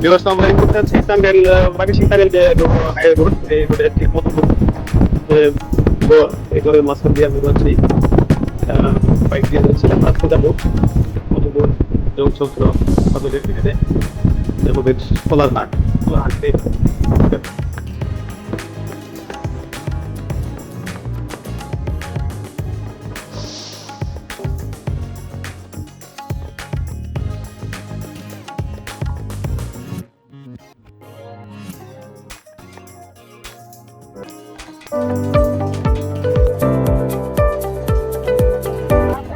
Viewers, আমরা এই মুহূর্তে আছি টাঙ্গাইল বাগেশিং টাঙ্গাইল যে হাই রোড এই রোডের ঠিক মতো এই করে মাঝখান দিয়ে আমি যাচ্ছি বাইক দিয়ে যাচ্ছিলাম আজকে যাব মধুপুর যোগচন্দ্র সদরের দিকে আমাদের খোলার হাট খোলা হাট দিয়ে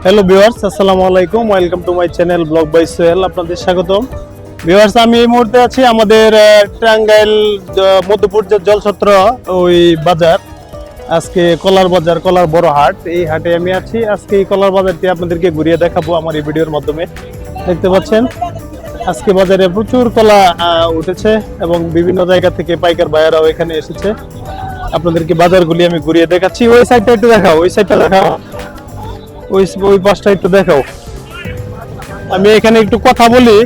হ্যালো ভিউয়ার্স আসসালামু আলাইকুম welcome to my channel blog by Sohel আপনাদের স্বাগতম। ভিউয়ার্স আমি এই মুহূর্তে আছি আমাদের টাঙ্গাইল মধ্যপুর যে জলছত্র, ওই বাজার। আজকে কলার বাজার, কলার বড় হাট। এই হাটে আমি আছি। আজকে এই কলার বাজারটি আপনাদেরকে ঘুরিয়ে দেখাবো আমার এই ভিডিওর মাধ্যমে। দেখতে পাচ্ছেন? আজকে বাজারে প্রচুর কলা উঠেছে এবং বিভিন্ন জায়গা থেকে পাইকার ভাইয়ারাও এখানে এসেছে। আপনাদেরকে বাজারগুলি আমি ঘুরিয়ে দেখাচ্ছি। ওই সাইডটা একটু দেখাও ওই সাইডটা দেখাও। ওই ওই পাশটা একটু দেখাও। আমি এখানে একটু কথা বলি।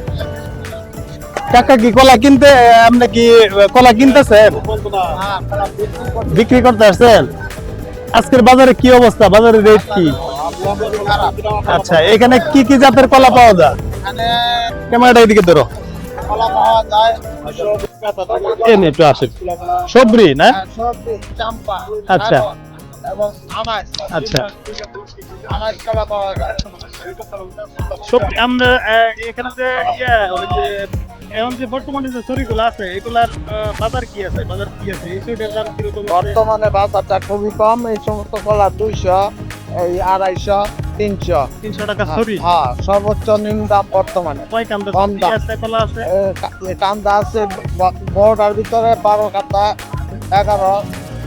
কাকা কি কলা কিনতে আপনি কি কলা কিনতেছেন? বিক্রি করতে আসছেন? আজকের বাজারে কি অবস্থা? বাজারের রেট কি? আচ্ছা এখানে কি কি জাতের কলা পাওয়া যায়? ক্যামেরাটা এদিকে ধরো। একটু সবরি না? আচ্ছা। আচ্ছা। আমরা এখানে যে এখন বর্তমানে যে আছে এগুলার বাজার কি আছে? বাজার কি আছে? এই সুইটের দাম কীরকম বর্তমানে বাজারটা খুবই কম এই সমস্ত কলা দুইশো। এই আড়াইশো তিনশো। তিনশো টাকা সরি হ্যাঁ সর্বোচ্চ নিম্ন দাম বর্তমানে। কয় কান্দা কম দাম। কান্দা আছে বড়টার ভিতরে বারো কাতা এগারো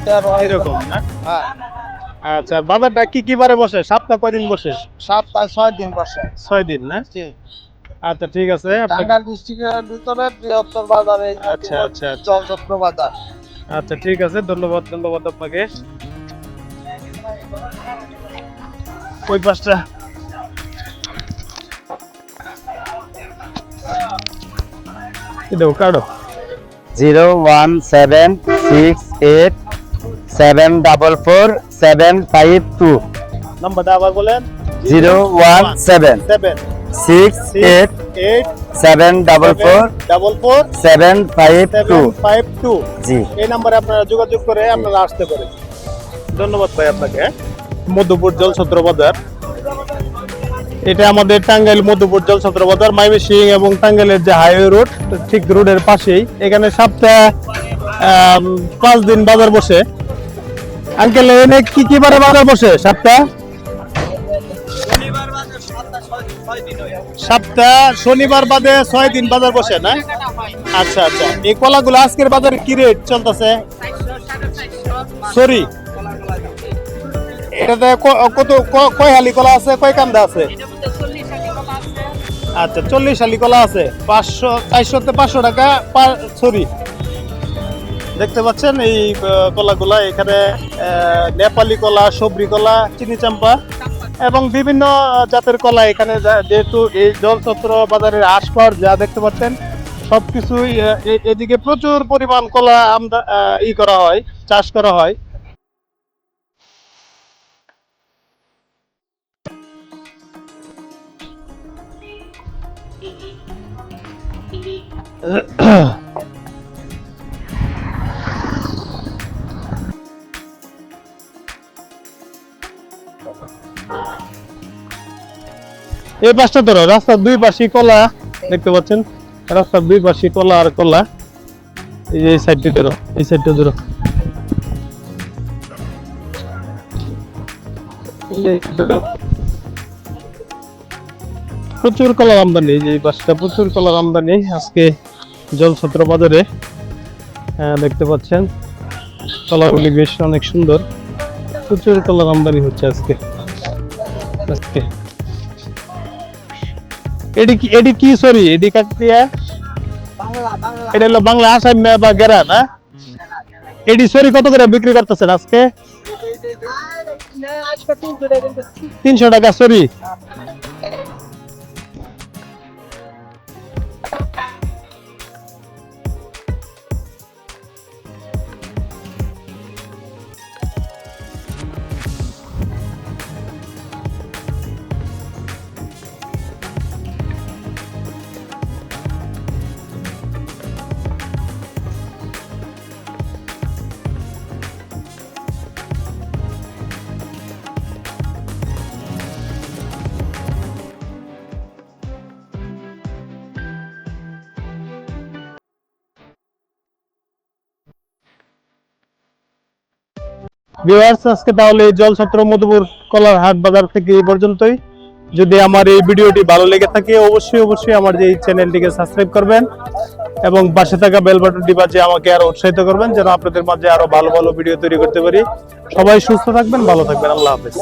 তেরো। এরকম না? হ্যাঁ। আচ্ছা বাজারটা কি কি বারে বসে? সপ্তাহ কয়দিন বসে? সপ্তাহে ছয় দিন বসে। ছয় দিন না? আচ্ছা ঠিক আছে। টাঙ্গাইল ডিস্ট্রিক্টের ভিতরে বৃহত্তর বাজারে আচ্ছা আচ্ছা আচ্ছা। চলচ্চিত্র বাজার। আচ্ছা ঠিক আছে। ধন্যবাদ ধন্যবাদ আপনাকে। ওই পাঁচটা দেখো কাটো। Zero one seven six eight seven double four seven five two. নাম্বারটা আবার বলেন। Zero one seven seven. Six eight eight seven double four double four seven five two. Five two. জি। এই নাম্বারে আপনারা যোগাযোগ করে আপনারা আসতে পারেন। ধন্যবাদ ভাই আপনাকে মধ্যপুর জলছত্র বাজার। এটা আমাদের টাঙ্গাইল মধ্যপুর জলছত্র বাজার মাইমেসিং এবং টাঙ্গাইলের যে হাইওয়ে রোড ঠিক রোডের পাশেই। এখানে সপ্তাহে পাঁচ দিন বাজার বসে। আঙ্কেল এনে কি কি বারে বাজার বসে সপ্তাহ? সপ্তাহ শনিবার বাদে ছয় দিন বাজার বসে না? আচ্ছা আচ্ছা। এই কলাগুলো আজকের বাজারে কি রেট চলতেছে? সরি এটাতে কত কয় হালি কলা আছে? কয় কান্দা আছে? আচ্ছা চল্লিশ হালি কলা আছে। পাঁচশো চারশোতে পাঁচশো টাকা সরি দেখতে পাচ্ছেন এই কলাগুলা এখানে নেপালি কলা সবরি কলা চিনি চাম্পা এবং বিভিন্ন জাতের কলা এখানে যেহেতু এই জলচত্র বাজারের আশপাশ যা দেখতে পাচ্ছেন সবকিছুই আহ, এ- এদিকে প্রচুর পরিমাণ কলা আমদা ই করা হয় চাষ করা হয়। এই পাশটা ধরো, রাস্তার দুই পাশে কলা, দেখতে পাচ্ছেন? রাস্তার দুই পাশে কলা আর কলা। এই যে এই সাইডটি ধরো, এই সাইডটা ধরো। এই। প্রচুর কলার আমদানি যে পাশটা প্রচুর কলার আমদানি আজকে জলছত্র বাজারে। দেখতে পাচ্ছেন, কলাগুলি বেশ অনেক সুন্দর। প্রচুর কলার আমদানি হচ্ছে আজকে। আজকে। আজকে? তিনশো টাকা সরি ভিউয়ার্স, আজকে তাহলে জলছত্র মধুপুর কলার হাট বাজার থেকে এই পর্যন্তই। যদি আমার এই ভিডিওটি ভালো লেগে থাকে, অবশ্যই অবশ্যই আমার যে চ্যানেলটিকে সাবস্ক্রাইব করবেন এবং পাশে থাকা বেল বাটনটি বাজে আমাকে আরও উৎসাহিত করবেন, যেন আপনাদের মাঝে আরও ভালো ভালো ভিডিও তৈরি করতে পারি। সবাই সুস্থ থাকবেন, ভালো থাকবেন। আল্লাহ হাফেজ।